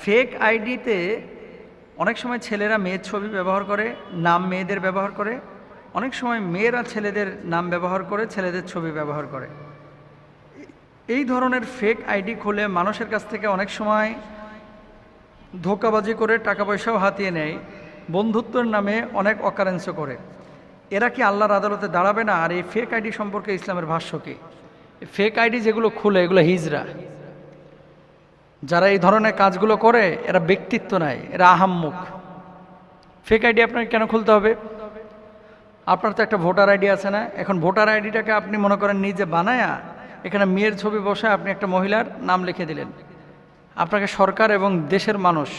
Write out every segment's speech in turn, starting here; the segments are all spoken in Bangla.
ফেক আইডিতে অনেক সময় ছেলেরা মেয়ের ছবি ব্যবহার করে, নাম মেয়েদের ব্যবহার করে। অনেক সময় মেয়েরা ছেলেদের নাম ব্যবহার করে, ছেলেদের ছবি ব্যবহার করে। এই ধরনের ফেক আইডি খুলে মানুষের কাছ থেকে অনেক সময় ধোকাবাজি করে টাকা পয়সাও হাতিয়ে নেয়, বন্ধুত্বের নামে অনেক অকারেন্সও করে। এরা কি আল্লাহর আদালতে দাঁড়াবে না? আর এই ফেক আইডি সম্পর্কে ইসলামের ভাষ্য কি? ফেক আইডি যেগুলো খুলে, এগুলো হিজরা। যারা এই ধরনের কাজগুলো করে, এরা ব্যক্তিত্ব নাই, এরা আহাম্মুখ ফেক আইডি আপনাকে কেন খুলতে হবে? আপনার তো একটা ভোটার আইডি আছে না? এখন ভোটার আইডিটাকে আপনি মনে করেন নিজে বানায়া, এখানে মেয়ের ছবি বসে আপনি একটা মহিলার নাম লিখে দিলেন। আপনাকে সরকার এবং দেশের মানুষ,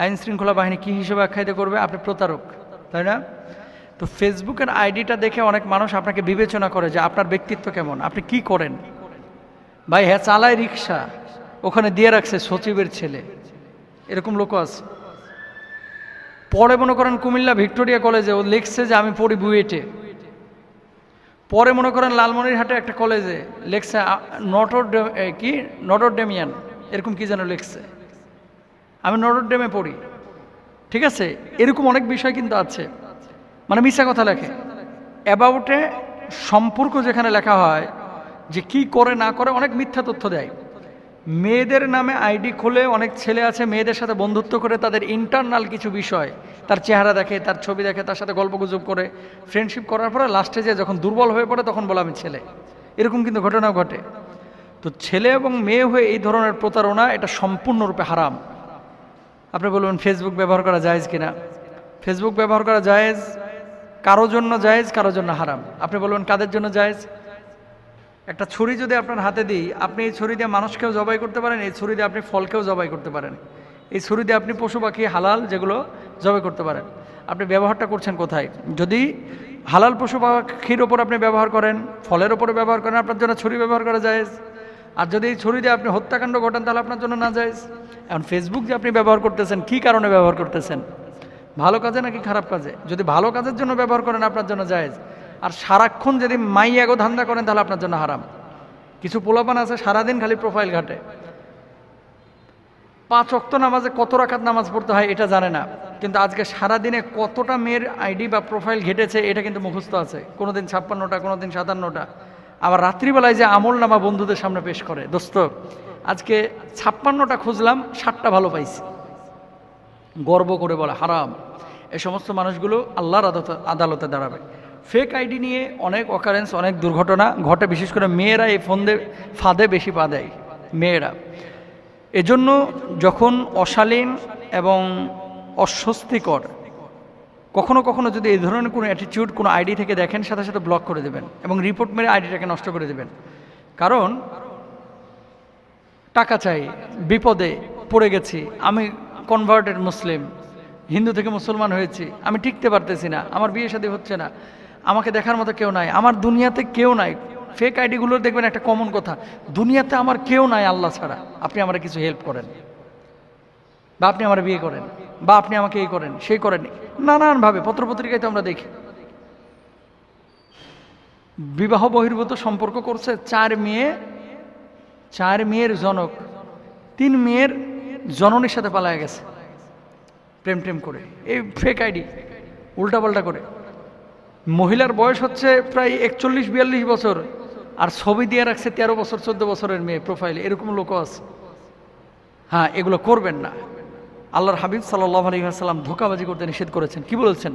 আইন শৃঙ্খলা বাহিনী কী হিসেবে আখ্যায়িত করবে? আপনি প্রতারক, তাই না? তো ফেসবুকের আইডিটা দেখে অনেক মানুষ আপনাকে বিবেচনা করে যে আপনার ব্যক্তিত্ব কেমন, আপনি কি করেন? ভাই হ্যাঁ চালায় রিক্সা। ওখানে দিয়ে রাখছে সচিবের ছেলে। এরকম লোক আছে। পরে মনে করেন কুমিল্লা ভিক্টোরিয়া কলেজে ও লিখছে যে আমি পড়ি বুয়েটে। পরে মনে করেন লালমনিরহাটে একটা কলেজে লেখছে নটর কি? নটর ডেমিয়ান এরকম কি যেন লিখছে। আমি নটর ডেমে পড়ি। ঠিক আছে? এরকম অনেক বিষয় কিন্তু আছে। মানে মিথ্যা কথা লেখে। অ্যাবাউটে সম্পর্ক যেখানে লেখা হয়, যে কি করে না করে অনেক মিথ্যা তথ্য দেয়। মেয়েদের নামে আইডি খুলে অনেক ছেলে আছে, মেয়েদের সাথে বন্ধুত্ব করে তাদের ইন্টারনাল কিছু বিষয়, তার চেহারা দেখে, তার ছবি দেখে, তার সাথে গল্পগুজব করে ফ্রেন্ডশিপ করার পরে লাস্টে যে যখন দুর্বল হয়ে পড়ে তখন বলে, আমি ছেলে। এরকম কিন্তু ঘটনা ঘটে। তো ছেলে এবং মেয়ে হয়ে এই ধরনের প্রতারণা এটা সম্পূর্ণরূপে হারাম। আপনি বলবেন ফেসবুক ব্যবহার করা জায়েজ কিনা? ফেসবুক ব্যবহার করা জায়েজ, কারও জন্য জায়েজ, কারও জন্য হারাম। আপনি বলবেন, কাদের জন্য জায়েজ? একটা ছুরি যদি আপনার হাতে দিই, আপনি এই ছুরি দিয়ে মানুষকেও জবাই করতে পারেন, এই ছুরি দিয়ে আপনি ফলকেও জবাই করতে পারেন। এই ছুরি দিয়ে আপনি পশু পাখি, হালাল যেগুলো, জবাই করতে পারেন। আপনি ব্যবহারটা করছেন কোথায়? যদি হালাল পশু পাখির ওপর আপনি ব্যবহার করেন, ফলের ওপরে ব্যবহার করেন, আপনার জন্য ছুরি ব্যবহার করা যায় আর যদি এই ছুরি দিয়ে আপনি হত্যাকাণ্ড ঘটান, তাহলে আপনার জন্য না যায় এখন ফেসবুক যে আপনি ব্যবহার করতেছেন, কি কারণে ব্যবহার করতেছেন? ভালো কাজে নাকি খারাপ কাজে? যদি ভালো কাজের জন্য ব্যবহার করেন, আপনার জন্য জায়েজ। আর সারাক্ষণ যদি মাই এগো ধান্দা করেন, তাহলে আপনার জন্য হারাম। কিছু পোলাপান আছে, সারাদিন খালি প্রোফাইল ঘাটে। পাঁচ অক্ত নামাজে কত রাখাত নামাজ পড়তে হয়, এটা জানে না। কিন্তু আজকে সারাদিনে কতটা মেয়ের আইডি বা প্রোফাইল ঘেটেছে, এটা কিন্তু মুখস্থ আছে। কোনোদিন ছাপ্পান্নটা, কোনোদিন সাতান্নটা। আবার রাত্রিবেলায় যে আমল নামা বন্ধুদের সামনে পেশ করে। দোস্ত, আজকে ছাপ্পান্নটা খুঁজলাম ষাটটা ভালো পাইছি। গর্ব করে বলে হারাম। এই সমস্ত মানুষগুলো আল্লাহর আদালতে দাঁড়াবে। ফেক আইডি নিয়ে অনেক অকারেন্স অনেক দুর্ঘটনা ঘটে। বিশেষ করে মেয়েরা এই ফোনদে ফাঁদে বেশি পা দেয়, মেয়েরা। এজন্য যখন অশালীন এবং অস্বস্তিকর, কখনো কখনো যদি এই ধরনের কোনো অ্যাটিটিউড কোনো আইডি থেকে দেখেন, সাথে সাথে ব্লক করে দেবেন এবং রিপোর্ট মেরে আইডিটাকে নষ্ট করে দেবেন। কারণ টাকা চাই, বিপদে পড়ে গেছি, আমি কনভার্টেড মুসলিম, হিন্দু থেকে মুসলমান হয়েছি, আমি টিকতে পারতেছি না, আমার বিয়ে শাদী হচ্ছে না। আমাকে দেখার মতো কেউ নাই। আমার দুনিয়াতে কেউ নাই। ফেক আইডিগুলো দেখবেন একটা কমন কথা। দুনিয়াতে আমার কেউ নাই আল্লাহ ছাড়া। আপনি আমার কিছু হেল্প করেন। বা আপনি আমার বিয়ে করেন। বা আপনি আমাকে এই করেন, সেই করেন। নানানভাবে, পত্রপত্রিকায় তো আমরা দেখি। বিবাহ বহির্ভূত সম্পর্ক করছে চার মেয়ে, চার মেয়ের জনক। তিন মেয়ের জননীর সাথে পালায় গেছে। প্রেম প্রেম করে। এই ফেক আইডি উল্টাপাল্টা করে। মহিলার বয়স হচ্ছে প্রায় একচল্লিশ, বিয়াল্লিশ বছর। আর ছবি দিয়ে রাখছে তেরো বছর, চোদ্দ বছরের মেয়ে প্রোফাইলে এরকম লোকও আছে। হ্যাঁ এগুলো করবেন না। আল্লাহর হাবিব সাল্লাহ আলী আলহিহাসাল্লাম ধোকাবাজি করতে নিষেধ করেছেন। কি বলেছেন?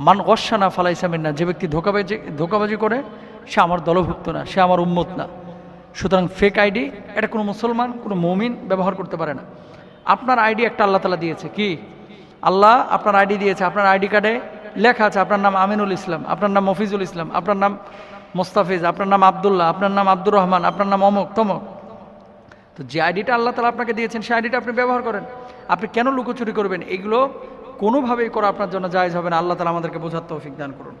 মান গসানা ফালাইসামেন না যে ব্যক্তি ধোকাবাজি ধোকাবাজি করে, সে আমার দলভুক্ত না, সে আমার উম্মত না। সুতরাং ফেক আইডি এটা কোনো মুসলমান, কোনো মমিন ব্যবহার করতে পারে না। আপনার আইডি একটা আল্লাহ তালা দিয়েছে। কি? আল্লাহ আপনার আইডি দিয়েছে। আপনার আইডি কার্ডে লেখা আছে, আপনার নাম আমিনুল ইসলাম, আপনার নাম মফিজুল ইসলাম, আপনার নাম মোস্তাফিজ, আপনার নাম আবদুল্লাহ, আপনার নাম আব্দুর রহমান, আপনার নাম অমক, তমক। তো যে আইডিটা আল্লাহ তালা আপনাকে দিয়েছেন, সেই আইডিটা আপনি ব্যবহার করেন। আপনি কেন লুকোচুরি করবেন? এগুলো কোনোভাবেই করা আপনার জন্য জায়জ হবে না। আল্লাহ তালা আমাদেরকে বোঝার তৌফিক দান করুন।